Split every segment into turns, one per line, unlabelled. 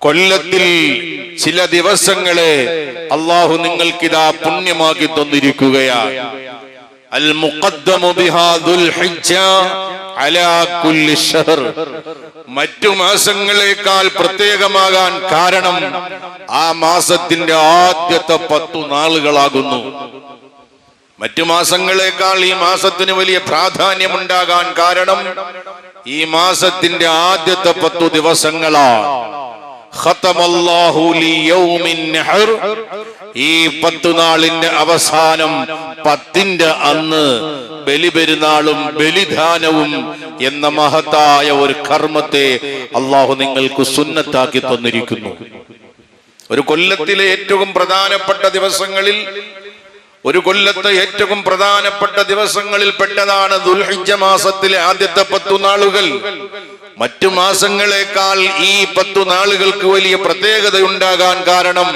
കൊല്ലത്തിൽ ചില ദിവസങ്ങളെ അള്ളാഹു നിങ്ങൾക്കിതാ പുണ്യമാക്കി തന്നിരിക്കുകയാണ് അൽ മറ്റു മാസങ്ങളെക്കാൾ പ്രത്യേകമാകാൻ കാരണം ആ മാസത്തിന്റെ ആദ്യത്തെ പത്തു നാളുകളാകുന്നു. മറ്റു മാസങ്ങളെക്കാൾ ഈ മാസത്തിന് വലിയ പ്രാധാന്യമുണ്ടാകാൻ കാരണം ഈ മാസത്തിന്റെ ആദ്യത്തെ പത്തു ദിവസങ്ങളാണ്. ഈ പത്തു നാളിന്റെ അവസാനം പത്തിന്റെ അന്ന് ബലിപെരുന്നാളും ബലിദാനവും എന്ന മഹത്തായ ഒരു കർമ്മത്തെ അള്ളാഹു നിങ്ങൾക്ക് സുന്നത്താക്കി തന്നിരിക്കുന്നു ഒരു കൊല്ലത്തിലെ ഏറ്റവും പ്രധാനപ്പെട്ട ദിവസങ്ങളിൽ ഒരു കൊല്ലത്തെ ഏറ്റവും പ്രധാനപ്പെട്ട ദിവസങ്ങളിൽ പെട്ടതാണ് ദുൽഹിജ മാസത്തിലെ ആദ്യത്തെ പത്തു നാളുകൾ. മറ്റു മാസങ്ങളെക്കാൾ ഈ പത്തു നാളുകൾക്ക് വലിയ പ്രത്യേകത ഉണ്ടാകാൻ കാരണം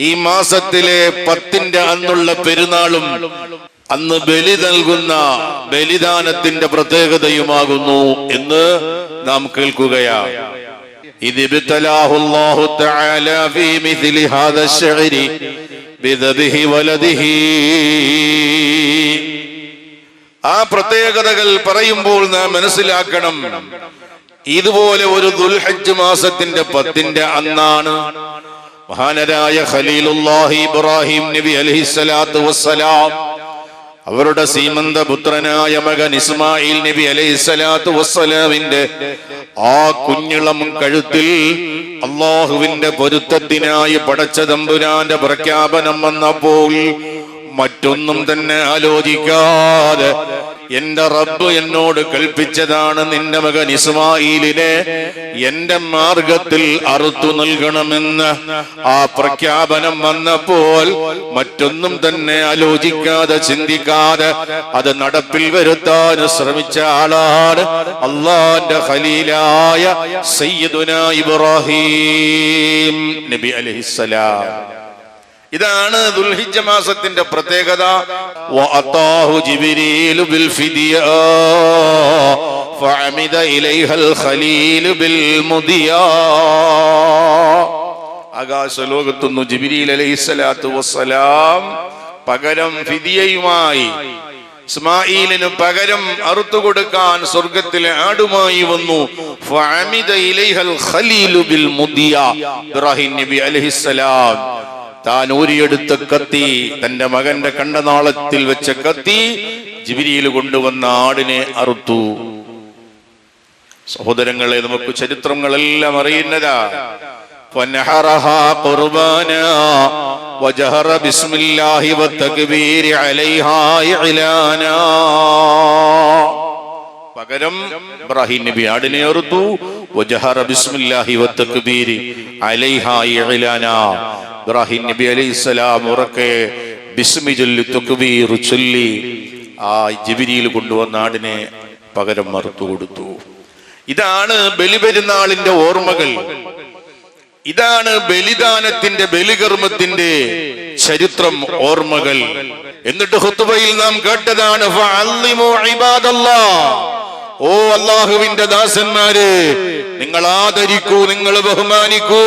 ഈ മാസത്തിലെ പത്തിന്റെ അന്നുള്ള പെരുന്നാളും അന്ന് ബലി നൽകുന്ന ബലിദാനത്തിന്റെ പ്രത്യേകതയുമാകുന്നു എന്ന് നാം കേൾക്കുകയാണ് إذ ആ പ്രത്യേകതകൾ പറയുമ്പോൾ നാം മനസ്സിലാക്കണം. ഇതുപോലെ ഒരു ദുൽഹജ് മാസത്തിന്റെ പത്തിന്റെ അന്നാണ് മഹാനരായ ഖലീലുല്ലാഹി ഇബ്രാഹിം നബി അലഹിസ്സലാത്തു വസ്സലാം അവരുടെ സീമന്ത പുത്രനായ മകൻ ഇസ്മായിൽ നബി അലൈഹി സ്വലാത്തു വസ്സലാമിന്റെ ആ കുഞ്ഞിളം കഴുത്തിൽ അള്ളാഹുവിന്റെ പൊരുത്തത്തിനായി പടച്ച തമ്പുരാന്റെ പ്രഖ്യാപനം വന്നപ്പോൾ മറ്റൊന്നും തന്നെ ആലോചിക്കാതെ എന്റെ റബ്ബ് എന്നോട് കൽപ്പിച്ചതാണ് നിന്റെ മകൻ ഇസ്മായിലിനെ എന്റെ മാർഗത്തിൽ അറുത്തു നൽകണമെന്ന്. ആ പ്രഖ്യാപനം വന്നപ്പോൾ മറ്റൊന്നും തന്നെ ആലോചിക്കാതെ ചിന്തിക്കാതെ അത് നടപ്പിൽ വരുത്താൻ ശ്രമിച്ച ആളാണ് അള്ളാന്റെ ഖലീലായ സയ്യിദുന ഇബ്രാഹിം നബി അലൈഹിസ്സലാം. ഇതാണ് ദുൽഹിജ്ജ മാസത്തിന്റെ പ്രത്യേകത. വഅതാഹു ജിബ്രീലു ബിൽ ഫിദിയ. ഫഅമിദ ഇലൈഹൽ ഖലീലു ബിൽ മുദിയ. ആകാശ ജിബ്രീൽ അലൈഹിസ്സലാത്തു വസ്സലാം പകരം ഫിദിയയുമായി ഇസ്മായിലിന് പകരം അറുത്തു കൊടുക്കാൻ സ്വർഗത്തിലെ ആടുമായി വന്നു. ഫഅമിദ ഇലൈഹൽ ഖലീലു ബിൽ മുദിയ. ഇബ്രാഹിം നബി അലൈഹിസ്സലാം താൻ ഊരിയെടുത്ത കത്തി തന്റെ മകന്റെ കണ്ടനാളത്തിൽ വെച്ച കത്തി ജിബിരിയിൽ കൊണ്ടുവന്ന ആടിനെ അറുത്തു. സഹോദരങ്ങളെ നമുക്ക് ചരിത്രങ്ങളെല്ലാം അറിയുന്നതാ. പകരം ഇബ്രാഹിം നബി ആടിനെ അറുത്തു. അലൈഹാ ഇബ്രാഹിം നബി അലൈഹിസ്സലാം ഉറക്കെ ബിസ്മി ചൊല്ലി ആ കൊണ്ടുവന്ന ആടിനെ പകരം മറുത്തു കൊടുത്തു. ഇതാണ് ബലിപെരുന്നാളിന്റെ ഓർമ്മകൾ. ഇതാണ് ബലിദാനത്തിന്റെ ബലികർമ്മത്തിന്റെ ചരിത്രം ഓർമ്മകൾ. എന്നിട്ട് ഹുത്തുബയിൽ നാം കേട്ടതാണ്. ഓ അള്ളാഹുവിന്റെ ദാസന്മാര് നിങ്ങൾ ആദരിക്കൂ നിങ്ങൾ ബഹുമാനിക്കൂ.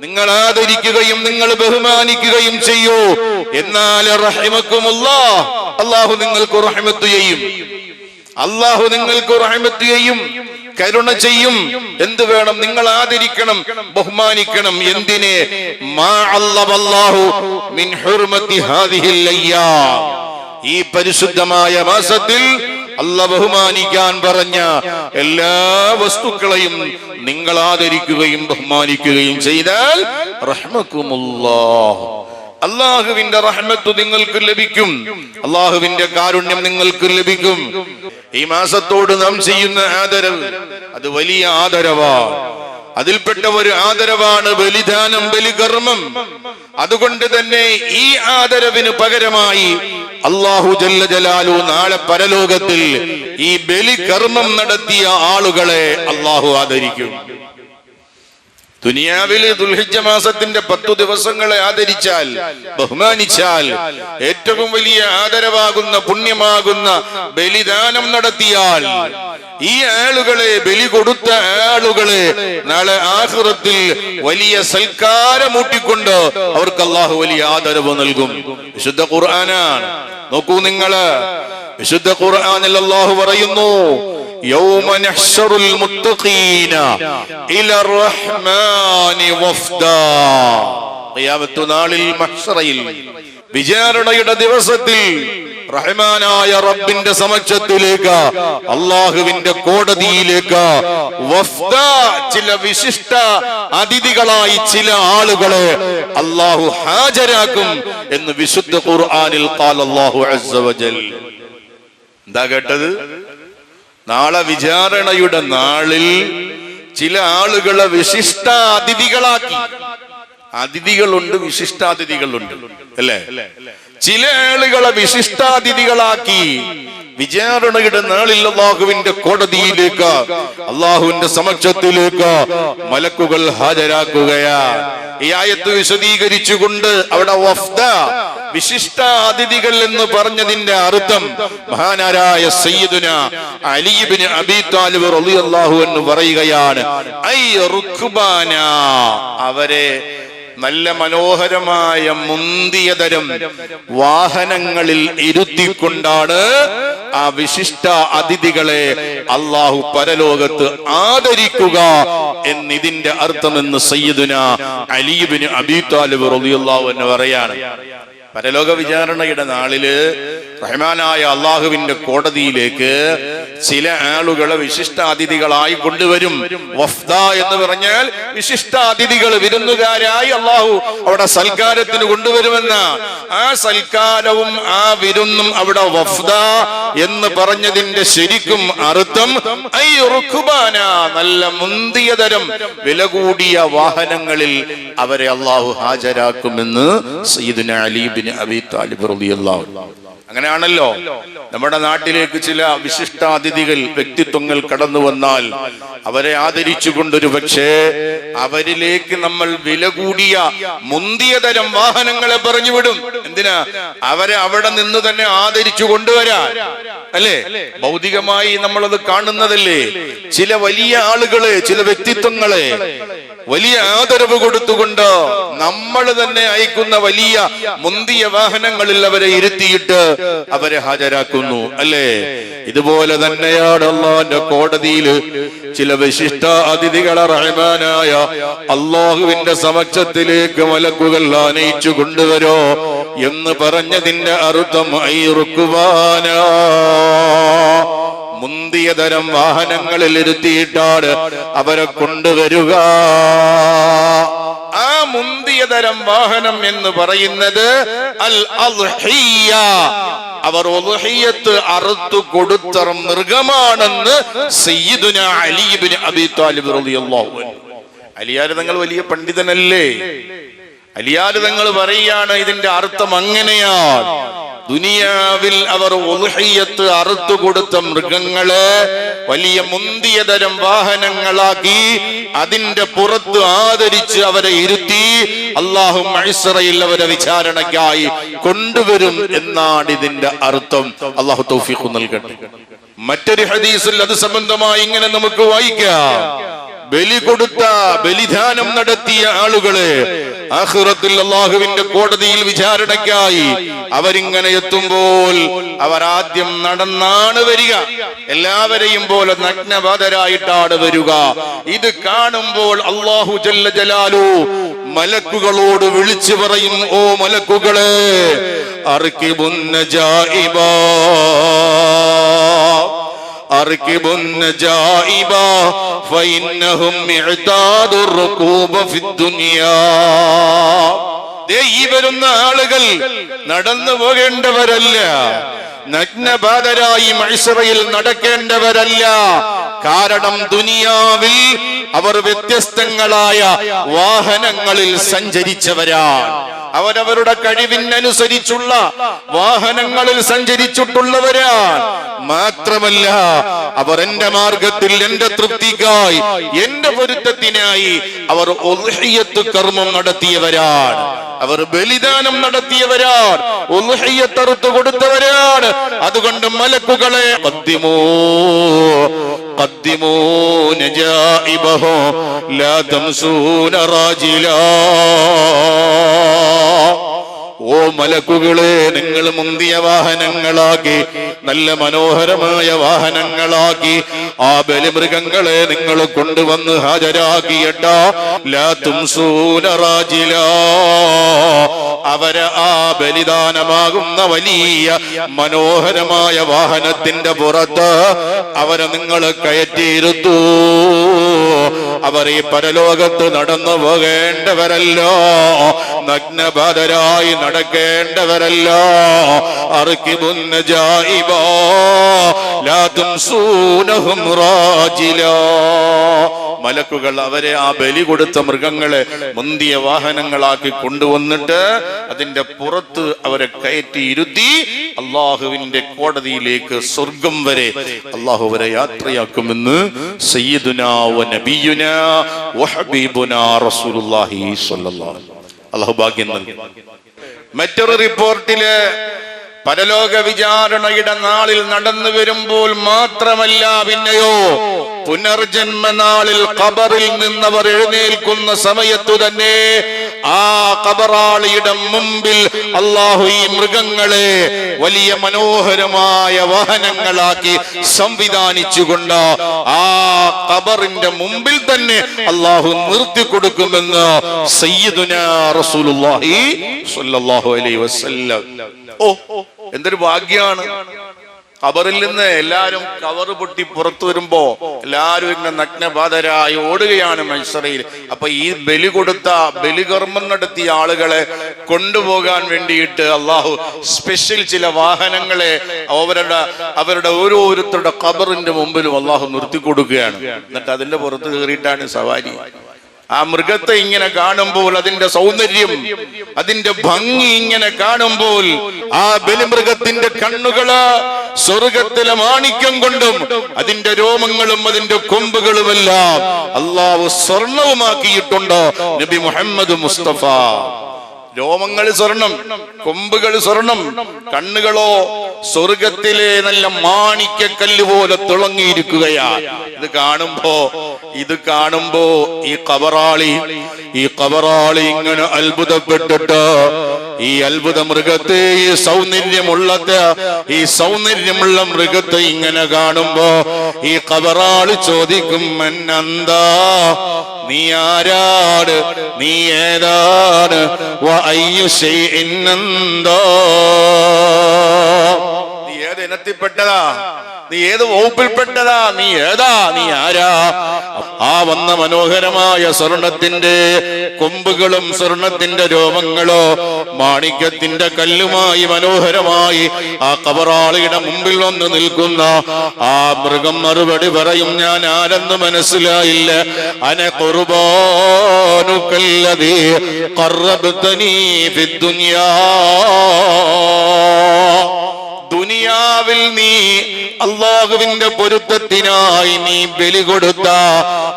നിങ്ങൾ ആദരിക്കുകയും നിങ്ങൾ ബഹുമാനിക്കുകയും ചെയ്യൂ. എന്നാൽ അള്ളാഹു നിങ്ങൾക്ക് റഹ്മത്ത് ചെയ്യും. അള്ളാഹു നിങ്ങൾക്ക് റഹ്മത്ത് ചെയ്യും കരുണ ചെയ്യും. എന്ത് വേണം? നിങ്ങൾ ആദരിക്കണം ബഹുമാനിക്കണം. എന്തിനെ? മാ അല്ലാഹു മിൻ ഹുർമത്തി ഹാദിഹിൽ. ഈ പരിശുദ്ധമായ മാസത്തിൽ അല്ല ബഹുമാനിക്കാൻ പറഞ്ഞ എല്ലാ വസ്തുക്കളെയും നിങ്ങൾ ആദരിക്കുകയും ബഹുമാനിക്കുകയും ചെയ്താൽ റഹ്മക്കുമുല്ലാഹ് അള്ളാഹുവിന്റെ റഹ്മത്ത് നിങ്ങൾക്ക് ലഭിക്കും. അള്ളാഹുവിന്റെ കാരുണ്യം നിങ്ങൾക്ക് ലഭിക്കും. ഈ മാസത്തോട് നാം ചെയ്യുന്ന ആദരവ് അത് വലിയ ആദരവാണ് അതിൽപ്പെട്ട ഒരു ആദരവാണ് ബലിദാനം ബലികർമ്മം. അതുകൊണ്ട് തന്നെ ഈ ആദരവിന് പകരമായി അള്ളാഹു ജല്ല ജലാലു നാളെ പരലോകത്തിൽ ഈ ബലികർമ്മം നടത്തിയ ആളുകളെ അള്ളാഹു ആദരിക്കും. ദുനിയാവിൽ ദുൽഹിജ മാസത്തിന്റെ പത്തു ദിവസങ്ങളെ ആദരിച്ചാൽ ബഹുമാനിച്ചാൽ ഏറ്റവും വലിയ ആദരവാകുന്ന പുണ്യമാകുന്ന ബലിദാനം നടത്തിയാൽ ഈ ആളുകളെ ബലി കൊടുത്ത ആളുകളെ നാളെ ആഹൃതത്തിൽ വലിയ സൽക്കാരമൂട്ടിക്കൊണ്ട് അവർക്ക് അള്ളാഹു വലിയ ആദരവ് നൽകും. വിശുദ്ധ ഖുർആനാണ്. നോക്കൂ നിങ്ങൾ. വിശുദ്ധ ഖുർആാനിൽ അള്ളാഹു പറയുന്നു يوم نحشر المتقين إلى الرحمن وفدا ഖിയാമത്ത് നാളിൽ മഹ്ശറയിൽ വിചാരണയുടെ ദിവസത്തിൽ റഹ്മാനായ റബ്ബിന്റെ സമക്ഷത്തിലേക്ക് അള്ളാഹുവിന്റെ കോടതിയിലേക്ക് വഫ്ദ ചില വിശിഷ്ട അതിഥികളായി ചില ആളുകളെ അള്ളാഹു ഹാജരാക്കും എന്ന് വിശുദ്ധ ഖുർആനിൽ ഖാൽ അല്ലാഹു അസ്സ വജൽ എന്താ കേട്ടത് നാളെ വിചാരണയുടെ നാളിൽ ചില ആളുകളെ വിശിഷ്ട അതിഥികളാക്കി. അതിഥികളുണ്ട് വിശിഷ്ടാതിഥികളുണ്ട്. അല്ലേ? ചില ആളുകളെ വിശിഷ്ടാതിഥികളാക്കി. വിചാരണയുടെ നാളിൽ അള്ളാഹുവിന്റെ കോടതിയിലേക്ക് അള്ളാഹുവിന്റെ സമക്ഷത്തിലേക്ക് മലക്കുകൾ ഹാജരാക്കുകയാ. ഈ ആയത്ത് വിശദീകരിച്ചുകൊണ്ട് അവിടെ വഫ്ദ വിശിഷ്ട അതിഥികൾ എന്ന് പറഞ്ഞതിന്റെ അർത്ഥം മഹാനാരായ സയ്യിദുന അലിബിന് അബി താലിബ് റളിയല്ലാഹു എന്ന് പറയുകയാണ് ഐ റുക്ബാന അവരെ നല്ല മനോഹരമായ മുന്തിയതരം വാഹനങ്ങളിൽ ഇരുത്തിക്കൊണ്ടാണ് ആ വിശിഷ്ട അതിഥികളെ അള്ളാഹു പരലോകത്ത് ആദരിക്കുക എന്നിതിന്റെ അർത്ഥമെന്ന് സയ്യിദുന അലീബിന് അബി താലിബ് റബിയുള്ള എന്ന് പറയാണ്. പരലോക വിചാരണയുടെ നാളിൽ റഹ്മാനായ അള്ളാഹുവിന്റെ കോടതിയിലേക്ക് ചില ആളുകളെ വിശിഷ്ടാതിഥികളായി കൊണ്ടുവരും. വഫ്ദ എന്ന് പറഞ്ഞാൽ വിശിഷ്ടാതിഥികൾ വിരുന്നുകാരായി അള്ളാഹു അവിടെ സൽക്കാരത്തിന് കൊണ്ടുവരുമെന്ന ആ സൽക്കാരവും ആ വിരുന്നും അവിടെ വഫ്ദ എന്ന് പറഞ്ഞതിന്റെ ശരിക്കും അർത്ഥം നല്ല മുന്തിയ തരം വില കൂടിയ വാഹനങ്ങളിൽ അവരെ അള്ളാഹു ഹാജരാക്കുമെന്ന് സയ്യിദുന അലീബിന് അബി താലിബ് റളിയല്ലാഹു അങ്ങനെയാണല്ലോ. നമ്മുടെ നാട്ടിലേക്ക് ചില വിശിഷ്ടാതിഥികൾ വ്യക്തിത്വങ്ങൾ കടന്നു വന്നാൽ അവരെ ആദരിച്ചുകൊണ്ടൊരു പക്ഷേ അവരിലേക്ക് നമ്മൾ വില കൂടിയ മുന്തിയ തരം വാഹനങ്ങളെ പറഞ്ഞു വിടും. എന്തിനാ? അവരെ അവിടെ നിന്ന് തന്നെ ആദരിച്ചു കൊണ്ടുവരാ അല്ലേ? ഭൗതികമായി നമ്മളത് കാണുന്നതല്ലേ? ചില വലിയ ആളുകളെ ചില വ്യക്തിത്വങ്ങളെ വലിയ ആദരവ് കൊടുത്തുകൊണ്ട് നമ്മൾ തന്നെ അയക്കുന്ന വലിയ മുന്തിയ വാഹനങ്ങളിൽ അവരെ ഇരുത്തിയിട്ട് അവരെ ഹാജരാക്കുന്നു അല്ലേ? ഇതുപോലെ തന്നെയാണ് അള്ളാന്റെ കോടതിയിൽ ചില വിശിഷ്ട അതിഥികളെ റഹ്മാനായ അള്ളാഹുവിന്റെ സമക്ഷത്തിലേക്ക് മലക്കുകൾ ആനയിച്ചു കൊണ്ടുവരോ എന്ന് പറഞ്ഞതിന്റെ അർത്ഥം ഐറുക്കുവാനാ. മുന്തിയ തരം വാഹനങ്ങളിൽ ഇരുത്തിയിട്ടാണ് അവരെ കൊണ്ടുവരുക. ആ മുന്തിയ തരം വാഹനം എന്ന് പറയുന്നത് അൽ അൽഹിയ അവർ ഉൽഹിയത്ത് അറുത്തു കൊടുത്ത മൃഗമാണെന്ന് സയ്യിദുന അലിബിന് അബി താലിബ് റളിയല്ലാഹു അലിയാർ തങ്ങൾ വലിയ പണ്ഡിതനല്ലേ? അലിയാർ തങ്ങൾ പറയുകയാണ് ഇതിന്റെ അർത്ഥം അങ്ങനെയാണ്. ദുനിയാവിൽ അവർ ഉൽഹിയത്ത് അറുത്തു കൊടുത്ത മൃഗങ്ങളെ വലിയ മുന്തിയ തരം വാഹനങ്ങളാക്കി അതിന്റെ പുറത്ത് ആദരിച്ച് അവരെ ഇരുത്തി അള്ളാഹു മൈസറയിൽ അവരെ വിചാരണയ്ക്കായി കൊണ്ടുവരും എന്നാണ് ഇതിന്റെ അർത്ഥം. അള്ളാഹു തൗഫീഖ് നൽകട്ടെ. മറ്റൊരു ഹദീസിൽ അത് സംബന്ധമായി ഇങ്ങനെ നമുക്ക് വായിക്കാം. ബലി കൊടുത്ത ബലിദാനം നടത്തിയ ആളുകളെ ആഹ്റത്തിൽ അള്ളാഹുവിന്റെ കോടതിയിൽ വിചാരണയ്ക്കായി അവരിങ്ങനെ എത്തുമ്പോൾ അവരാദ്യം നടന്നാണ് വരിക. എല്ലാവരെയും പോലെ നഗ്നബാധരായിട്ടാണ് വരിക. ഇത് കാണുമ്പോൾ അള്ളാഹു ജല്ല ജലാലു മലക്കുകളോട് വിളിച്ചു പറയും ഓ മലക്കുകളെ അർക്കിബുന്ന ജായിബാ أركبوا النجائب فإنهم اعتاد الركوب في الدنيا ദേ ഈ വരുന്ന ആളുകൾ നടന്നു പോകേണ്ടവരല്ല നഗ്നബാധരായി മൈസറയിൽ നടക്കേണ്ടവരല്ല. കാരണം ദുനിയാവിൽ അവർ വ്യത്യസ്തങ്ങളായ വാഹനങ്ങളിൽ സഞ്ചരിച്ചവരാണ്. അവരവരുടെ കഴിവിനനുസരിച്ചുള്ള വാഹനങ്ങളിൽ സഞ്ചരിച്ചിട്ടുള്ളവരാണ്. മാത്രമല്ല അവർ എന്റെ മാർഗത്തിൽ എന്റെ തൃപ്തിക്കായി എന്റെ പൊരുത്തത്തിനായി അവർ കർമ്മം നടത്തിയവരാണ്. അവർ ബലിദാനം നടത്തിയവരാണ്. കൊടുത്തവരാണ്. അതുകൊണ്ട് മലക്കുകളെ നജാഇബഹു ലാ തംസൂന റാജിലാ. ഓ മലക്കുകളെ നിങ്ങൾ മുന്തിയ വാഹനങ്ങളാക്കി നല്ല മനോഹരമായ വാഹനങ്ങളാക്കി ആ ബലിമൃഗങ്ങളെ നിങ്ങൾ കൊണ്ടുവന്ന് ഹാജരാക്കിയിട്ട. ലാ തുംസൂന അവരെ ആ ബലിദാനമാകുന്ന വലിയ മനോഹരമായ വാഹനത്തിന്റെ പുറത്ത് അവരെ നിങ്ങൾ കയറ്റിയിരുത്തൂ. അവർ ഈ പരലോകത്ത് നടന്നു പോകേണ്ടവരല്ലോ. നഗ്നബാധരായി നടക്കേണ്ടവരല്ല അർക്കിബുന്ന ജായിബോ റാജിലാ മലക്കുകൾ അവരെ ആ ബലി കൊടുത്ത മൃഗങ്ങളെ മുന്തിയ വാഹനങ്ങളാക്കി കൊണ്ടുവന്നിട്ട് അതിന്റെ പുറത്ത് അവരെ കയറ്റി ഇരുത്തി അള്ളാഹുവിന്റെ കോടതിയിലേക്ക് സ്വർഗം വരെ അള്ളാഹു വരെ യാത്രയാക്കുമെന്ന് സയ്യിദുനാ വ നബിയുനാ വ ഹബീബുനാ റസൂലുള്ളാഹി സ്വല്ലല്ലാഹു. അള്ളാഹു ഭാഗ്യം നൽകി. മറ്റൊരു റിപ്പോർട്ടിൽ പരലോക വിചാരണയുടെ നാളിൽ നടന്നു വരുമ്പോൾ മാത്രമല്ല പിന്നെയോ പുനർജന്മ നാളിൽ ഖബറിൽ നിന്നവർ എഴുന്നേൽക്കുന്ന സമയത്തു തന്നെ ആ കബറാളിയുടെ മുമ്പിൽ അള്ളാഹു ഈ മൃഗങ്ങളെ വലിയ മനോഹരമായ വാഹനങ്ങളാക്കി സംവിധാനിച്ചുകൊണ്ട് ആ കബറിന്റെ മുമ്പിൽ തന്നെ അള്ളാഹു നിർത്തി കൊടുക്കുമെന്ന് സയ്യിദുന റസൂലുള്ളാഹി സ്വല്ലല്ലാഹു അലൈഹി വസല്ലം. ഓ എന്തൊരു ഭാഗ്യാണ്. ഖബറിൽ നിന്ന് എല്ലാരും കവർ പൊട്ടി പുറത്തു വരുമ്പോ എല്ലാരും ഇങ്ങനെ നഗ്നബാധരായി ഓടുകയാണ് മത്സരയിൽ. അപ്പൊ ഈ ബലി കൊടുത്ത ബലികർമ്മം നടത്തിയ ആളുകളെ കൊണ്ടുപോകാൻ വേണ്ടിയിട്ട് അള്ളാഹു സ്പെഷ്യൽ ചില വാഹനങ്ങളെ അവരുടെ അവരുടെ ഓരോരുത്തരുടെ ഖബറിന്റെ മുമ്പിലും അള്ളാഹു നിർത്തി കൊടുക്കുകയാണ്. എന്നിട്ട് അതിന്റെ പുറത്ത് കയറിയിട്ടാണ് സവാരി. ആ മൃഗത്തെ ഇങ്ങനെ കാണുമ്പോൾ അതിന്റെ സൗന്ദര്യം അതിന്റെ ഭംഗി ഇങ്ങനെ കാണുമ്പോൾ ആ ബലിമൃഗത്തിന്റെ കണ്ണുകൾ സ്വർഗത്തിലെ മാണിക്യം കൊണ്ടും അതിന്റെ രോമങ്ങളും അതിന്റെ കൊമ്പുകളുമെല്ലാം അള്ളാഹു സ്വർണവുമാക്കിയിട്ടുണ്ട് നബി മുഹമ്മദ് മുസ്തഫ. രോമങ്ങൾ സ്വർണം കൊമ്പുകൾ സ്വർണം കണ്ണുകളോ സ്വർഗത്തിലെ നല്ല മാണിക്യക്കല്ല് പോലെ തിളങ്ങിയിരിക്കുകയാ ഇത് കാണുമ്പോ ഇത് കാണുമ്പോ ഈ കബറാളി ഈ കബറാളി ഇങ്ങനെ അത്ഭുതപ്പെട്ടിട്ട് ഈ അത്ഭുത മൃഗത്തെ ഈ സൗന്ദര്യമുള്ളത് ഈ സൗന്ദര്യമുള്ള മൃഗത്തെ ഇങ്ങനെ കാണുമ്പോ ഈ കബറാളി ചോദിക്കും എന്നെന്താ നീ ആരാണ്? നീ ഏതാണ്? നീ ഏത് നീ ഏത് വകുപ്പിൽപ്പെട്ടതാ? നീ ഏതാ? നീ ആരാ? ആ വന്ന മനോഹരമായ സ്വർണത്തിന്റെ കൊമ്പുകളും സ്വർണത്തിന്റെ രോമങ്ങളോ മാണിക്യത്തിന്റെ കല്ലുമായി മനോഹരമായി ആ കബറാളിയുടെ മുമ്പിൽ ഒന്ന് നിൽക്കുന്ന ആ മൃഗം മറുപടി പറയും ഞാൻ ആരെന്ന് മനസ്സിലായില്ല. അന കുർബാനുക്കല്ലതീ ഖറബ്തനീ ഫിദ്ദുനിയാ ദുനിയാവിൽ നീ അള്ളാഹുവിന്റെ പൊരുത്തത്തിനായി നീ ബലി കൊടുത്ത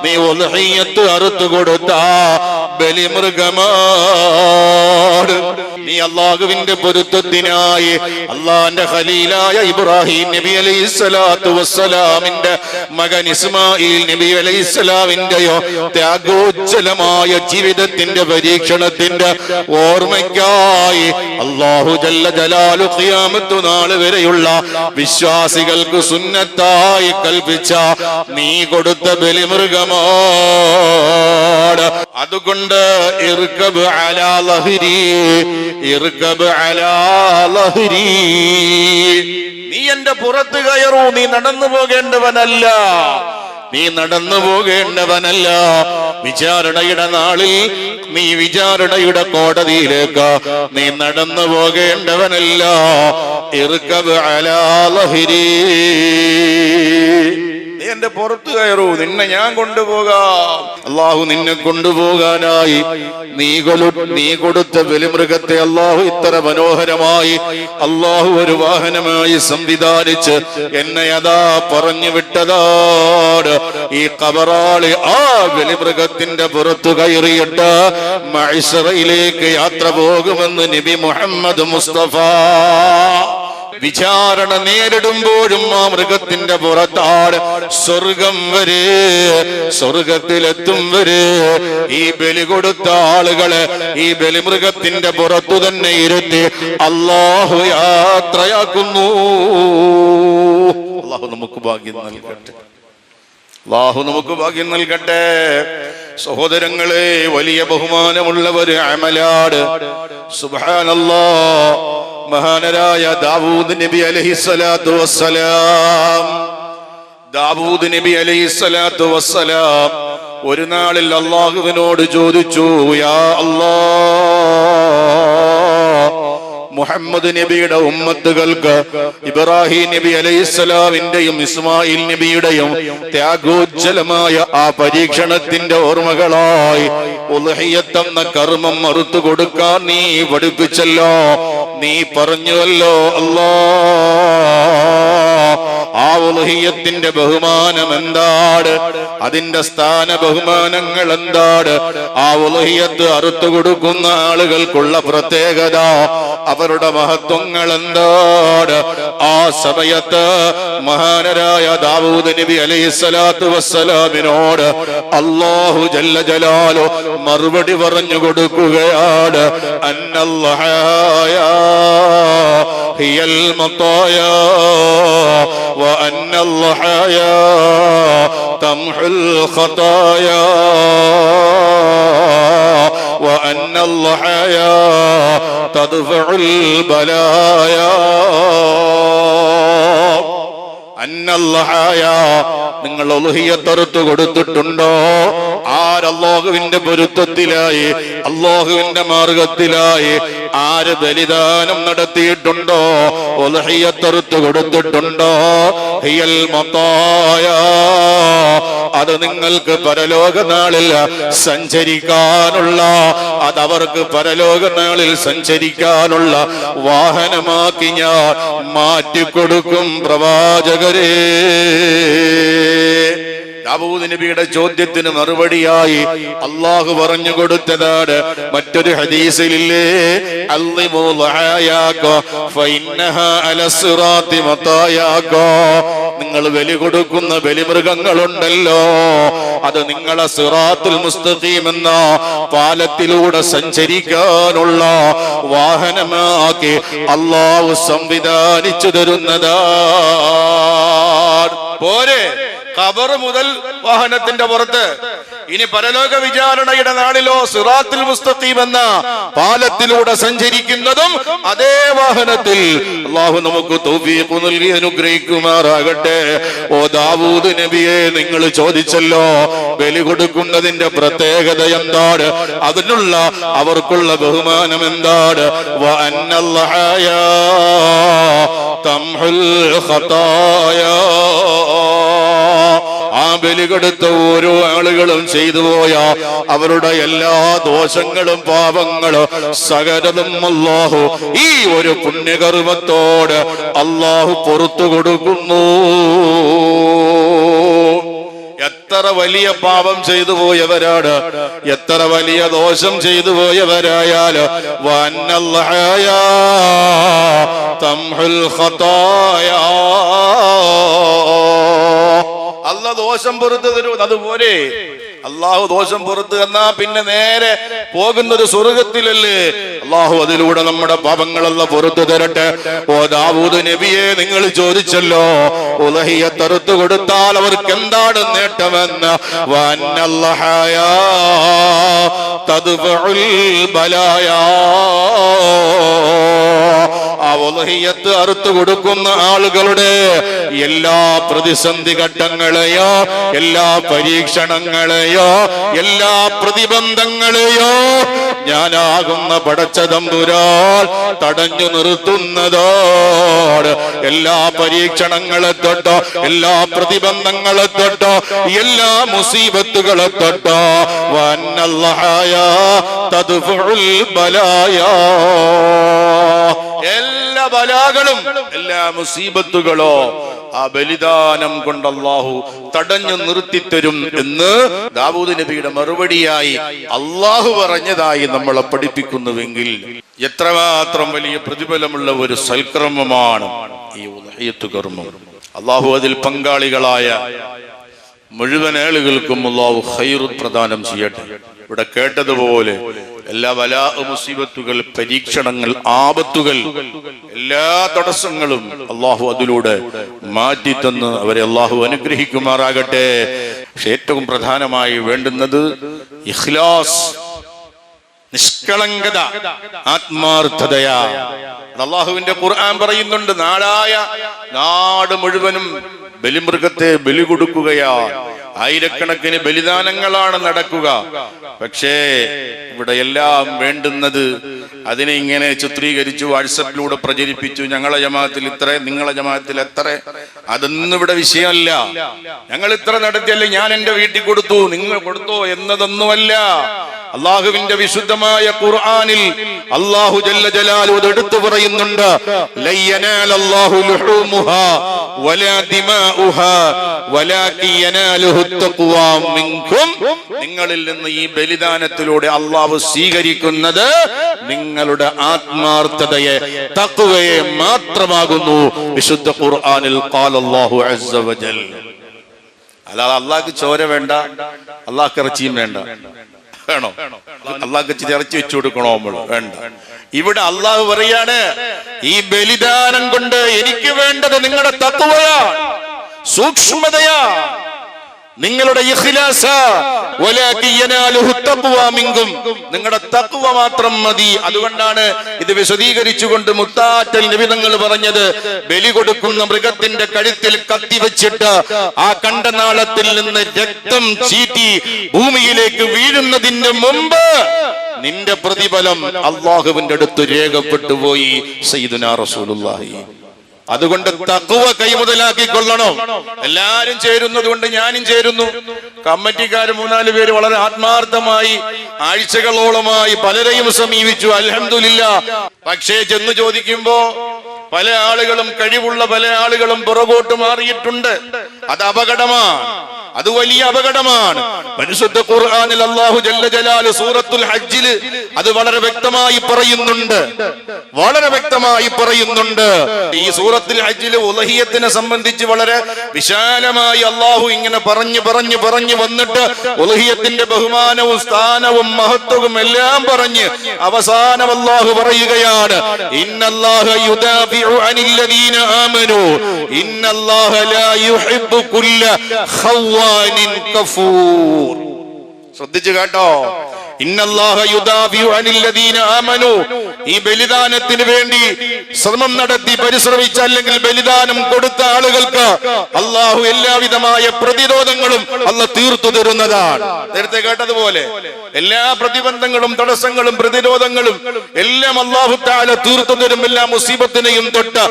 നീ ഒലഹയ്യത്ത് അറുത്തു കൊടുത്ത ബലിമൃഗമാണ് നീ അള്ളാഹുവിന്റെ പൊരുത്തത്തിനായി അള്ളാന്റെ ഖലീലായ ഇബ്രാഹിം നബി അലൈഹി സ്വലാത്തു വസ്സലാമിന്റെ മകൻ ഇസ്മായിൽ നബി അലൈഹി സ്വലാമിന്റെയോ ത്യാഗോജ്ജലമായ ജീവിതത്തിന്റെ പരീക്ഷണത്തിന്റെ ഓർമ്മയ്ക്കായി അള്ളാഹു ജല്ല ജലാലു ഖിയാമത്തു നാൾ വരെയുള്ള വിശ്വാസികൾക്ക് സുന്നത്തായി കൽപ്പിച്ച നീ കൊടുത്ത ബലിമൃഗമോ അതുകൊണ്ട് ഇർക്കബ് അലാ ലഹരി നീ എന്റെ പുറത്ത് കയറൂ നീ നടന്നു പോകേണ്ടവനല്ല. നീ നടന്നു പോകേണ്ടവനല്ല. വിചാരണയുടെ നാളിൽ നീ വിചാരണയുടെ കോടതിയിലേക്ക് നീ നടന്നു പോകേണ്ടവനല്ല. ഇറുക്കബ് അലാ ലഹരി. എന്റെ പുറത്ത് കയറൂ. നിന്നെ ഞാൻ കൊണ്ടുപോകാം. അള്ളാഹു നിന്നെ കൊണ്ടുപോകാനായി. നീ നീ കൊടുത്ത ബലിമൃഗത്തെ അള്ളാഹു ഇത്ര മനോഹരമായി അള്ളാഹു ഒരു വാഹനമായി സംവിധാനിച്ച് എന്നെ അതാ പറഞ്ഞു വിട്ടതാണ്. ഈ കബറാളി ആ ബലിമൃഗത്തിന്റെ പുറത്തു കയറിയിട്ട് മൈസറയിലേക്ക് യാത്ര പോകുമെന്ന് നബി മുഹമ്മദ് മുസ്തഫ വിചാരണ നേരിടുമ്പോഴും ആ മൃഗത്തിന്റെ പുറത്താണ് സ്വർഗം വരെ സ്വർഗത്തിലെത്തും വരെ. ഈ ബലി കൊടുത്ത ആളുകളെ ഈ ബലിമൃഗത്തിന്റെ പുറത്തു തന്നെ ഇരുത്തി അള്ളാഹു യാത്രയാക്കുന്നു. അള്ളാഹു നമുക്ക് ഭാഗ്യം നൽകട്ടെ. അള്ളാഹു നമുക്ക് ഭാഗ്യം നൽകട്ടെ. സഹോദരങ്ങളെ വലിയ ബഹുമാനമുള്ളവർ അമലാട്. സുബാനല്ലോ മഹാനരായ ദാവൂദ് നബി അലഹിസ്സലാത്തു വസ്സലാം. ദാവൂദ് നബി അലഹിസ്സലാത്തു വസ്സലാം. ഒരു നാളിൽ അള്ളാഹുവിനോട് ചോദിച്ചു യാ അല്ലാ. മുഹമ്മദ് നബിയുടെ ഉമ്മത്തുകൾക്ക് ഇബ്രാഹിം നബി അലൈഹിസ്സലാമിന്റെയും ഇസ്മായിൽ നബിയുടെയും ത്യാഗോജ്ജലമായ ആ പരീക്ഷണത്തിന്റെ ഓർമ്മകളായി ഉലഹിയത്തെന്ന കർമ്മം മറുത്തു കൊടുക്കാൻ നീ പഠിപ്പിച്ചല്ലോ. നീ പറഞ്ഞുവല്ലോ അല്ലാ ആ ഉലഹിയത്തിന്റെ ബഹുമാനം എന്താണ്? അതിന്റെ സ്ഥാന ബഹുമാനങ്ങൾ എന്താണ്? ആ ഉലഹിയത്ത് അറുത്തു കൊടുക്കുന്ന ആളുകൾക്കുള്ള പ്രത്യേകത അവരുടെ മഹത്വങ്ങൾ എന്താണ്? ആ സമയത്ത് മഹാനരായ ദാവൂദ് നബി അലൈഹി സ്വലാത്തു വസ്സലാമിനോട് അള്ളാഹു ജല്ല ജലാലോ മറുപടി പറഞ്ഞു കൊടുക്കുകയാണ്. അന്നല്ലായ ഹിയൽ മത്തായ وأن الضحايا تمحو الخطايا وأن الضحايا تدفع البلايا അന്നല്ലഹായ നിങ്ങൾ ഒലുഹിയത്തെറുത്ത് കൊടുത്തിട്ടുണ്ടോ ആരല്ലാഹുവിന്റെ പൊരുത്തത്തിലായി അള്ളാഹുവിന്റെ മാർഗത്തിലായി ആര് ബലിദാനം നടത്തിയിട്ടുണ്ടോ ഒലുഹിയത്തെറുത്ത് കൊടുത്തിട്ടുണ്ടോ? ഹിയൽ മത്തായ. അത് നിങ്ങൾക്ക് പരലോക നാളിൽ സഞ്ചരിക്കാനുള്ള അതവർക്ക് പരലോക നാളിൽ സഞ്ചരിക്കാനുള്ള വാഹനമാക്കി ഞാൻ മാറ്റിക്കൊടുക്കും പ്രവാചകരേ. ദാവൂദ് നബിയുടെ ചോദ്യത്തിന് മറുപടിയായി അള്ളാഹു പറഞ്ഞു കൊടുത്തതാണ്. മറ്റൊരു ഹദീസിലില്ലേ നിങ്ങൾ ബലി കൊടുക്കുന്ന ബലിമൃഗങ്ങളുണ്ടല്ലോ. അത് നിങ്ങളെ സിറാത്തുൽ മുസ്തഖീം എന്ന പാലത്തിലൂടെ സഞ്ചരിക്കാനുള്ള വാഹനമാക്കി അള്ളാഹു സംവിധാനിച്ചു തരുന്നതാ പോരെ? ഖബർ മുതൽ വാഹനത്തിന്റെ പുറത്ത്. ഇനി പരലോക വിചാരണയുടെ നാളിലോ സിറാത്തിൽ മുസ്തഖീം എന്ന പാലത്തിലൂടെ സഞ്ചരിക്കുന്നതും അതേ വാഹനത്തിൽ. അള്ളാഹു നമുക്ക് തൗഫീഖ് നൽകി അനുഗ്രഹിക്കുമാറാകട്ടെ. ഓ ദാവൂദ് നബിയെ നിങ്ങൾ ചോദിച്ചല്ലോ ബലി കൊടുക്കുന്നതിന്റെ പ്രത്യേകത എന്താണ്? അതിനുള്ള അവർക്കുള്ള ബഹുമാനം എന്താണ്? തംഹുൽ ഖതായ. ആ ബലി കൊടുത്ത ഓരോ ആളുകളും ചെയ്തു പോയ അവരുടെ എല്ലാ ദോഷങ്ങളും പാപങ്ങളും സകലതും അല്ലാഹു ഈ ഒരു പുണ്യകർമ്മത്തോട് അല്ലാഹു പുറത്തു കൊടുക്കുന്നു. എത്ര വലിയ പാപം ചെയ്തു പോയവരാണ്. എത്ര വലിയ ദോഷം ചെയ്തു പോയവരായാൽ വന്നല്ലായ തംഹുൽ ഖതായ. അല്ല ദോഷം പുറത്ത് തരും അതുപോലെ. അള്ളാഹു ദോഷം പുറത്ത് തന്നാ പിന്നെ നേരെ പോകുന്ന ഒരു സ്വർഗത്തിലല്ലേ? അള്ളാഹു അതിലൂടെ നമ്മുടെ പാപങ്ങളെല്ലാം പുറത്തു തരട്ടെ. ഓ ദാവൂദ് നബിയെ നിങ്ങൾ ചോദിച്ചല്ലോ ഉലഹിയെ തറുത്തു കൊടുത്താൽ അവർക്ക് എന്താണ് നേട്ടമെന്ന്? തദ്ഫഉൽ ബലായ. ആ ഉലഹിയത്ത് അറുത്തു കൊടുക്കുന്ന ആളുകളുടെ എല്ലാ പ്രതിസന്ധി ഘട്ടങ്ങളെയോ എല്ലാ പരീക്ഷണങ്ങളെയോ എല്ലാ പ്രതിബന്ധങ്ങളെയോ ഞാനാകുന്ന പടച്ച തമ്പുരാൻ തടഞ്ഞു നിർത്തുന്നതോട് എല്ലാ പരീക്ഷണങ്ങളെ തൊട്ടോ എല്ലാ പ്രതിബന്ധങ്ങളെ തൊട്ടോ എല്ലാ മുസീബത്തുകളെ തൊട്ടോ വന്നല്ലായ തദ്ഫുൽ ബലായ. എല്ലാ ബലാകളും എല്ലാ മുസീബത്തുകളോ ആ ബലിദാനം കൊണ്ട് അള്ളാഹു തടഞ്ഞു നിർത്തിത്തരും എന്ന് ദാവൂദ് നബിയുടെ മറുപടിയായി അള്ളാഹു പറഞ്ഞതായി നമ്മളെ പഠിപ്പിക്കുന്നുവെങ്കിൽ എത്രമാത്രം വലിയ പ്രതിഫലമുള്ള ഒരു സൽക്രമമാണ് ഈ ഉദഹയത്ത് കർമ്മം അള്ളാഹു അതിൽ പങ്കാളികളായ മുഴുവൻ ആളുകൾക്കും അള്ളാഹു ഹൈറു പ്രദാനം ചെയ്യട്ടെ. ഇവിടെ കേട്ടതുപോലെ എല്ലാ വല മുസീബത്തുകൾ പരീക്ഷണങ്ങൾ ആപത്തുകൾ എല്ലാ തടസ്സങ്ങളും അള്ളാഹു അതിലൂടെ മാറ്റിത്തന്ന് അവരെ അള്ളാഹു അനുഗ്രഹിക്കുമാറാകട്ടെ. പക്ഷെ ഏറ്റവും പ്രധാനമായി വേണ്ടുന്നത് ഇഖ്ലാസ് നിഷ്കളങ്കത ആത്മാർത്ഥതയ. അള്ളാഹുവിന്റെ ഖുർആൻ പറയുന്നുണ്ട് നാടായ നാട് മുഴുവനും ബലിമൃഗത്തെ ബലി കൊടുക്കുകയാ ആയിരക്കണക്കിന് ബലിദാനങ്ങളാണ് നടക്കുക. പക്ഷേ ഇവിടെ എല്ലാം വേണ്ടുന്നത് അതിനെ ഇങ്ങനെ ചിത്രീകരിച്ചു വാട്സപ്പിലൂടെ പ്രചരിപ്പിച്ചു ഞങ്ങളെ ജമാത്തിൽ ഇത്ര നിങ്ങളെ ജമാത്തിൽ എത്ര. അതൊന്നും ഇവിടെ വിഷയമല്ല. ഞങ്ങൾ ഇത്ര നടത്തിയല്ലേ ഞാൻ എന്റെ വീട്ടിൽ കൊടുത്തു നിങ്ങൾ കൊടുത്തോ എന്നതൊന്നുമല്ല. അള്ളാഹുവിന്റെ വിശുദ്ധമായ ഖുർആനിൽ അള്ളാഹു ജല്ല ജലാലു എടുത്തു പറയുന്നുണ്ട്. നിങ്ങളിൽ നിന്ന് ഈ ബലിദാനത്തിലൂടെ അള്ളാഹു സ്വീകരിക്കുന്നത് നിങ്ങളുടെ ആത്മാർത്ഥതയെ തഖ്വയെ മാത്രമാകുന്നു. വിശുദ്ധ ഖുർആനിൽ وجل അല്ലാതെ അള്ളാഹ്ക്ക് ചോര വേണ്ട അള്ളാഹ് ഇറച്ചിയും വേണ്ട. വേണോ. അള്ളാഹ് ചിറച്ചു വെച്ചു കൊടുക്കണോ നമ്മൾ? വേണ്ട. ഇവിടെ അള്ളാഹു പറയാണ് ഈ ബലിദാനം കൊണ്ട് എനിക്ക് വേണ്ടത് നിങ്ങളുടെ തത്വയാ സൂക്ഷ്മതയാ നിങ്ങളുടെ നിങ്ങളുടെ തഖ്വ മാത്രം മതി. അതുകൊണ്ടാണ് ഇത് വിശദീകരിച്ചുകൊണ്ട് മുത്താറ്റൽ നിബിതങ്ങൾ പറഞ്ഞത് ബലി കൊടുക്കുന്ന മൃഗത്തിന്റെ കഴുത്തിൽ കത്തി വെച്ചിട്ട് ആ കണ്ടനാളത്തിൽ നിന്ന് രക്തം ചീറ്റി ഭൂമിയിലേക്ക് വീഴുന്നതിന് മുമ്പ് നിന്റെ പ്രതിഫലം അള്ളാഹുവിന്റെ അടുത്ത് രേഖപ്പെട്ടു പോയി സയ്യിദുനാ റസൂലുള്ളാഹി. അതുകൊണ്ട് തക്കുവ കൈമുതലാക്കി കൊള്ളണം എല്ലാരും ചേരുന്നത് കൊണ്ട് ഞാനും ചേരുന്നു. കമ്മിറ്റിക്കാർ മൂന്നാൽ പേര് വളരെ ആത്മാർത്ഥമായി ആഴ്ചകളോളമായി പലരെയും സമീപിച്ചു. അലഹമില്ല പക്ഷേ ചെന്ന് ചോദിക്കുമ്പോ പല ആളുകളും കഴിവുള്ള പല ആളുകളും പുറകോട്ട് മാറിയിട്ടുണ്ട്. അത് അപകടമാണ്. അത് വലിയ അപകടമാണ്. പരിശുദ്ധ ഖുർആനിൽ അള്ളാഹു ജല്ല ജലാൽ സൂറത്തുൽ ഹജ്ജിൽ അത് വളരെ വ്യക്തമായി പറയുന്നുണ്ട്. വളരെ വ്യക്തമായി പറയുന്നുണ്ട്. ഈ സൂറത്തുൽ ഹജ്ജിൽ ഉലഹിയത്തിനെ സംബന്ധിച്ച് വളരെ വിശാലമായി അള്ളാഹു ഇങ്ങനെ പറഞ്ഞു പറഞ്ഞു പറഞ്ഞു വന്നിട്ട് ഉലഹിയത്തിന്റെ ബഹുമാനവും സ്ഥാനവും മഹത്വവും എല്ലാം പറഞ്ഞ് അവസാനം അള്ളാഹു പറയുകയാണ് ഇന്നല്ലാഹ യുദാഫിഉ آمنوا إن الله لا يحب كل خوان كفور ശ്രദ്ധിച്ചു കേട്ടോ ഈ ബലിദാനത്തിന് വേണ്ടി ശ്രമം നടത്തി പരിശ്രമിച്ച അല്ലെങ്കിൽ ബലിദാനം കൊടുത്ത ആളുകൾക്ക് അള്ളാഹു എല്ലാവിധമായ പ്രതിരോധങ്ങളും അല്ല തീർത്തു തരുന്നതാണ്. നേരത്തെ കേട്ടതുപോലെ എല്ലാ പ്രതിബന്ധങ്ങളും തടസ്സങ്ങളും പ്രതിരോധങ്ങളും എല്ലാം അള്ളാഹു താല തീർത്തു തരും. എല്ലാ മുസീബത്തിനെയും തൊട്ട്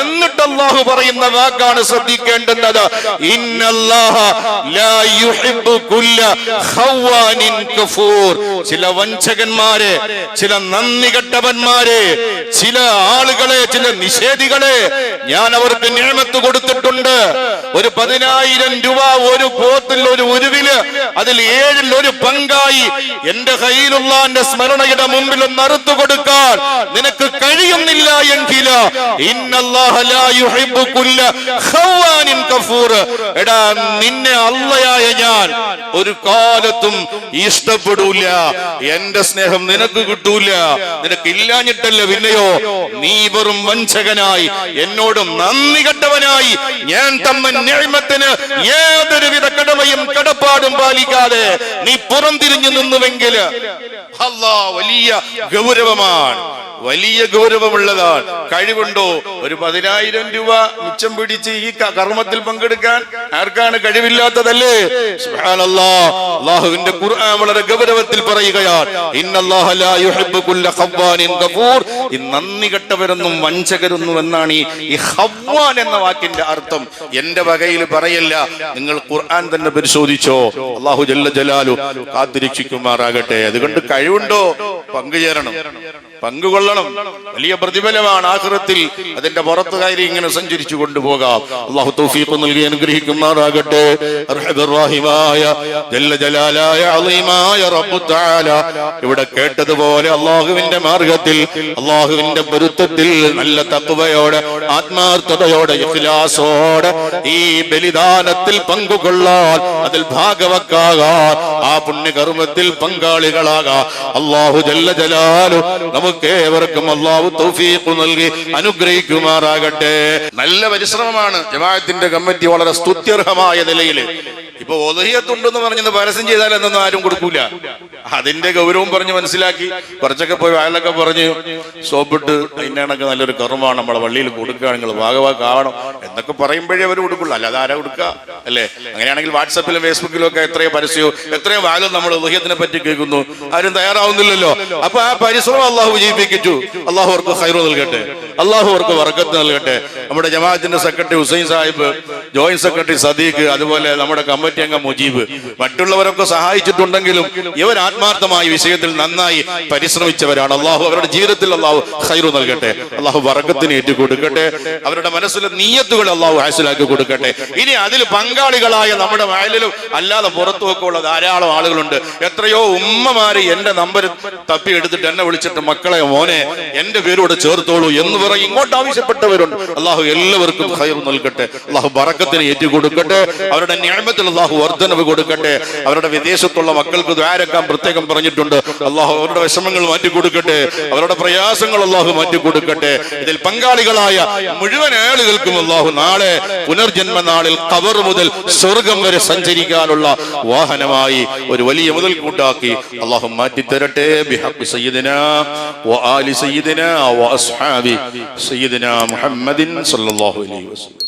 എന്നിട്ട് അള്ളാഹു പറയുന്ന വാക്കാണ് ശ്രദ്ധിക്കേണ്ടുന്നത്. ഇന്നല്ലാഹ ലാ യുഹിബ്ബു കുല്ല ഖവ്വാനിൻ കഫൂർ. ചില വഞ്ചകന്മാരെ ചില നന്ദി കെട്ടവന്മാരെ ചില ആളുകളെ ചില നിഷേധികളെ ഞാൻ അവർക്ക് നിയമത്ത് കൊടുത്തിട്ടുണ്ട്. ഒരു പതിനായിരം രൂപ ഒരു പോത്തിൽ ഒരു ഉരുവിൽ അതിൽ ഏഴിൽ ഒരു പങ്കായി എന്റെ കയ്യിലുള്ള എന്റെ സ്മരണയുടെ മുമ്പിൽ ഒന്ന് അറുത്തു കൊടുക്കാൻ നിനക്ക് കഴിയുന്നില്ല എങ്കിൽ എടാ നിന്നെ അള്ളയായ ഞാൻ ഒരു കാലത്തും ഇഷ്ടപ്പെടൂല. എന്റെ സ്നേഹം നിനക്ക് കിട്ടൂല. നിനക്ക് ഇല്ലാഞ്ഞിട്ടല്ല പിന്നെയോ? നീ വെറും വഞ്ചകനായി എന്നോടും നന്ദി കെട്ടവനായി. ഞാൻ തമ്മൻ നിയമത്തിന് ഏതൊരുവിധ കടമയും കടപ്പാടും പാലിക്കാതെ നീ പുറംതിരിഞ്ഞു നിന്നുവെങ്കിൽ അല്ലാ വലിയ ഗൗരവമാണ്. വലിയ ഗൗരവമുള്ളതാണ്. കഴിവുണ്ടോ? ഒരു പതിനായിരം രൂപ മിച്ചം പിടിച്ച് ഈ കർമ്മത്തിൽ പങ്കെടുക്കാൻ ആർക്കാണ് കഴിവില്ലാത്തതല്ലേ. അള്ളാഹുവിന്റെ ഖുർആൻ വളരെ ഗൗരവത്തിൽ പറയുകയാണ്. ഈ നന്ദി കെട്ടവരൊന്നും വഞ്ചകരുന്നു എന്നാണ് ഈ ഈ ഹവ്വാൻ എന്ന വാക്കിന്റെ അർത്ഥം. എന്റെ വകയിൽ പറയല്ല. നിങ്ങൾ ഖുർആൻ തന്നെ പരിശോധിച്ചോ. അള്ളാഹു ജല്ല ജലാലു കാത്തിരക്ഷിക്കുമാറാകട്ടെ. അതുകൊണ്ട് കഴിവുണ്ടോ? പങ്കുചേരണം. പങ്കുകൊള്ളണം. വലിയ പ്രതിഫലമാണ് ആഹ്റത്തിൽ അതിന്റെ പുറത്ത് കയറി ഇങ്ങനെ സഞ്ചരിച്ചു കൊണ്ടുപോകാം. അള്ളാഹു തൗഫീഖ് നൽകി അനുഗ്രഹിക്കുമാറാകട്ടെ. ഇവിടെ കേട്ടതുപോലെ അള്ളാഹുവിന്റെ മാർഗത്തിൽ അള്ളാഹുവിന്റെ പൊരുത്തത്തിൽ നല്ല തക്കുവയോടെ ആത്മാർത്ഥതയോടെ ഇഖ്ലാസോടെ ഈ ബലിദാനത്തിൽ പങ്കുകൊള്ളാൻ അതിൽ ഭാഗവക്കാകാൻ ആ പുണ്യകർമ്മത്തിൽ പങ്കാളികളാകാം അള്ളാഹു ജല്ല ജലാലു നമുക്ക് ഏവർക്കും അള്ളാഹു തൗഫീഖ് നൽകി അനുഗ്രഹിക്കുമാറാകട്ടെ. നല്ല പരിശ്രമമാണ് ജമാഅത്തിന്റെ കമ്മിറ്റി വളരെ സ്തുത്യർഹമായ നിലയിൽ ഇപ്പൊ ഒതുഹിയത്തുണ്ടെന്ന് പറഞ്ഞത് പരസ്യം ചെയ്താൽ എന്നൊന്നും ആരും കൊടുക്കൂല. അതിന്റെ ഗൗരവം പറഞ്ഞ് മനസ്സിലാക്കി. കുറച്ചൊക്കെ പോയി വയലൊക്കെ പറഞ്ഞു സോപ്പിട്ട് അതിന്റെ നല്ലൊരു കർമ്മമാണ്. നമ്മളെ വള്ളിയിൽ കൊടുക്കുക നിങ്ങൾ ഭാഗവാക്കാവണം എന്നൊക്കെ പറയുമ്പോഴേ അവർ കൊടുക്കുള്ളൂ. അല്ലാതെ ആരാ കൊടുക്കുക അല്ലേ? അങ്ങനെയാണെങ്കിൽ വാട്സപ്പിലും ഫേസ്ബുക്കിലും ഒക്കെ എത്രയോ പരസ്യവും എത്രയോ വാലും നമ്മൾ ഉലഹ്യത്തിനെ പറ്റി കേൾക്കുന്നു. ആരും തയ്യാറാവുന്നില്ലല്ലോ. അപ്പൊ ആ പരിശ്രമം അള്ളാഹു വിജയിപ്പിച്ചു. അള്ളാഹു അവർക്ക് ഹൈറോ നൽകട്ടെ. അള്ളാഹു അവർക്ക് വർക്കത്ത് നൽകട്ടെ. നമ്മുടെ ജമാഅത്തിന്റെ secretary Hussain Sahib joint secretary Sadiq അതുപോലെ നമ്മുടെ കമ്മിറ്റി അംഗം മുജീബ് മറ്റുള്ളവരൊക്കെ സഹായിച്ചിട്ടുണ്ടെങ്കിലും ഇവർ ആത്മാർത്ഥമായ വിഷയത്തിൽ നന്നായി പരിശ്രമിച്ചവരാണ് അള്ളാഹു. അവരുടെ ജീവിതത്തിൽ അള്ളാഹു ഹൈറു നൽകട്ടെ. അള്ളാഹു വർഗത്തിന് ഏറ്റുകൊടുക്കട്ടെ. അവരുടെ മനസ്സിലെ നീയത്തുകൾ അള്ളാഹു ഹാസിലാക്കി കൊടുക്കട്ടെ. ഇനി അതിൽ പങ്കാളികളായ നമ്മുടെ വയലിലും അല്ലാതെ പുറത്തുമൊക്കെ ഉള്ള ധാരാളം ആളുകളുണ്ട്. എത്രയോ ഉമ്മമാര് എന്റെ നമ്പർ തപ്പി എടുത്തിട്ട് എന്നെ വിളിച്ചിട്ട് മക്കളെ മോനെ എന്റെ പേരോട് ചേർത്തോളൂ എന്ന് പറയും. ഇങ്ങോട്ട് ആവശ്യപ്പെട്ടവരുണ്ട്. അള്ളാഹു എല്ലാവർക്കും ഹൈർ നൽകട്ടെ. അള്ളാഹു ബറക്കത്തിന് ഏറ്റുകൊടുക്കട്ടെ. അവരുടെ ന്യായമത്തിൽ അള്ളാഹു വർദ്ധനവ് കൊടുക്കട്ടെ. അവരുടെ വിദേശത്തുള്ള മക്കൾക്ക് ദ്വാരക്കാൻ പ്രത്യേകം പറഞ്ഞിട്ടുണ്ട്. അള്ളാഹു അവരുടെ വിഷമങ്ങൾ മാറ്റി കൊടുക്കട്ടെ അവരുടെ പ്രയാസങ്ങൾ അള്ളാഹു മാറ്റി കൊടുക്കട്ടെ ഇതിൽ പങ്കാളികളായ മുഴുവൻ ആളുകൾക്കും അള്ളാഹു നാളെ പുനർജന്മ നാളിൽ കവർ മുതൽ സ്വർഗം വരെ സഞ്ചരിക്കാനുള്ള വാഹനമായി ഒരു വലിയ മുതൽ കൂട്ടാക്കി അള്ളാഹു മാറ്റിത്തരട്ടെ. ബിഹഖ് സയ്യിദിന വ ആലി സയ്യിദിന വ അസ്ഹാബി സയ്യിദിന മുഹമ്മദിൻ സല്ലല്ലാഹു അലൈഹി വസല്ലം.